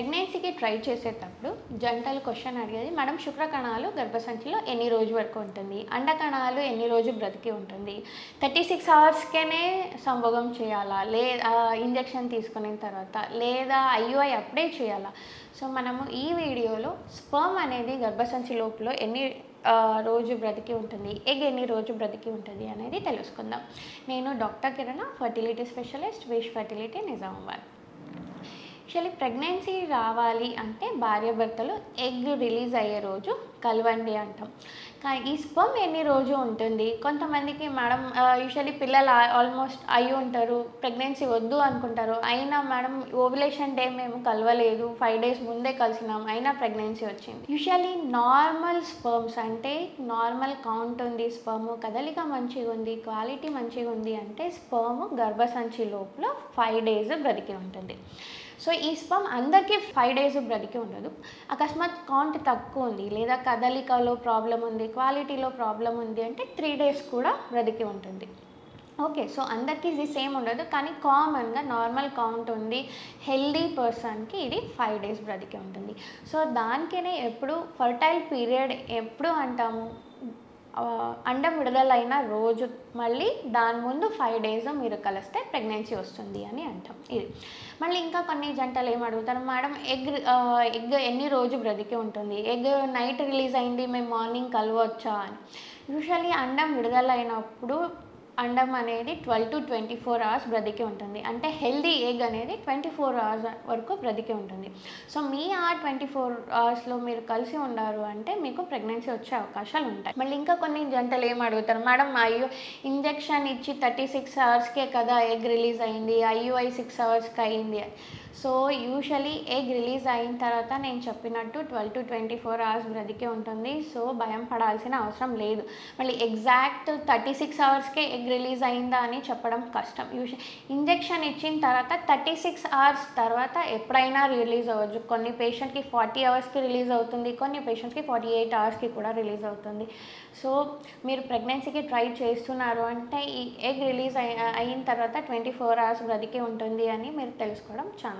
ప్రెగ్నెన్సీకి try చేసేటప్పుడు జంటలు question అడిగేది మేడం శుక్రకణాలు గర్భసంచిలో ఎన్ని రోజు వరకు ఉంటుంది? అండకణాలు ఎన్ని రోజు బ్రతికి ఉంటుంది? థర్టీ సిక్స్ అవర్స్కేనే సంభోగం చేయాలా? లే ఇంజెక్షన్ తీసుకున్న తర్వాత లేదా ఐయుఐ అప్డే చేయాలా? సో మనము ఈ వీడియోలో స్పర్మ్ అనేది గర్భసంచి లోపల ఎన్ని రోజు బ్రతికి ఉంటుంది? ఎగ్ ఎన్ని రోజు బ్రతికి ఉంటుంది అనేది తెలుసుకుందాం. నేను doctor Kiran fertility specialist Wish fertility Nizamabad. Actually pregnancy రావాలి అంటే భార్యాభర్తలు ఎగ్ రిలీజ్ అయ్యే రోజు కలవండి అంటాం. కానీ ఈ స్పర్మ్ ఎన్ని రోజు ఉంటుంది? కొంతమందికి మేడం యూజువలీ పిల్లలు ఆల్మోస్ట్ అయి ఉంటారు ప్రెగ్నెన్సీ వద్దు అనుకుంటారు. అయినా మేడం ఓవిలేషన్ డే మేము కలవలేదు ఫైవ్ డేస్ ముందే కలిసినాం అయినా ప్రెగ్నెన్సీ వచ్చింది. యూజువలీ నార్మల్ స్పర్మ్స్ అంటే నార్మల్ కౌంట్ ఉంది స్పర్మ్ కదలిక మంచిగా ఉంది క్వాలిటీ మంచిగా ఉంది అంటే స్పర్మ్ గర్భసంచి లోపల ఫైవ్ డేస్ బ్రతికి ఉంటుంది. సో ఈ స్పమ్ అందరికీ ఫైవ్ డేస్ బ్రతికి ఉండదు. అకస్మాత్ కాంట్ తక్కువ ఉంది లేదా కదలికలో ప్రాబ్లం ఉంది క్వాలిటీలో ప్రాబ్లం ఉంది అంటే త్రీ డేస్ కూడా బ్రతికి ఉంటుంది. ఓకే సో అందరికీ ఇది సేమ్ ఉండదు. కానీ కామన్గా నార్మల్ కౌంట్ ఉంది హెల్దీ పర్సన్కి ఇది ఫైవ్ డేస్ బ్రతికి ఉంటుంది. సో దానికనే ఎప్పుడు ఫర్టైల్ పీరియడ్ ఎప్పుడు అంటాము? అండం విడుదలైన రోజు మళ్ళీ దాని ముందు ఫైవ్ డేస్ మీరు కలిస్తే ప్రెగ్నెన్సీ వస్తుంది అని అంటాం ఇది. మళ్ళీ ఇంకా కొన్ని జంటలు ఏం అడుగుతారు? మేడం ఎగ్ ఎగ్ ఎన్ని రోజు బ్రతికి ఉంటుంది? ఎగ్ నైట్ రిలీజ్ అయింది మేము మార్నింగ్ కలవచ్చా? అని. యూజువలీ అండం విడుదలైనప్పుడు అండం అనేది twelve to twenty four hours బ్రతికి ఉంటుంది. అంటే హెల్దీ ఎగ్ అనేది ట్వంటీ ఫోర్ అవర్స్ వరకు బ్రతికి ఉంటుంది. సో మీ ఆ ట్వంటీ ఫోర్ అవర్స్లో మీరు కలిసి ఉండరు అంటే మీకు ప్రెగ్నెన్సీ వచ్చే అవకాశాలు ఉంటాయి. మళ్ళీ ఇంకా కొన్ని జంటలు ఏం అడుగుతారు? మేడం అయ్యో ఇంజెక్షన్ ఇచ్చి థర్టీ సిక్స్ అవర్స్కే కదా ఎగ్ రిలీజ్ అయింది. ఐయుఐ సిక్స్ అవర్స్కి అయింది. సో యూజువలీ ఎగ్ రిలీజ్ అయిన తర్వాత నేను చెప్పినట్టు twelve to twenty four hours బ్రతికే ఉంటుంది. సో భయం పడాల్సిన అవసరం లేదు. మళ్ళీ ఎగ్జాక్ట్ థర్టీ సిక్స్ అవర్స్కే ఎగ్ రిలీజ్ అయిందా అని చెప్పడం కష్టం. యూజు ఇంజెక్షన్ ఇచ్చిన తర్వాత థర్టీ సిక్స్ అవర్స్ తర్వాత ఎప్పుడైనా రిలీజ్ అవ్వచ్చు. కొన్ని పేషెంట్కి ఫార్టీ అవర్స్కి రిలీజ్ అవుతుంది. కొన్ని పేషెంట్స్కి ఫార్టీ ఎయిట్ అవర్స్కి కూడా రిలీజ్ అవుతుంది. సో మీరు ప్రెగ్నెన్సీకి ట్రై చేస్తున్నారు అంటే ఈ ఎగ్ రిలీజ్ అయి అయిన తర్వాత ట్వంటీ ఫోర్ అవర్స్ బ్రతికే ఉంటుంది అని మీరు తెలుసుకోవడం చాలా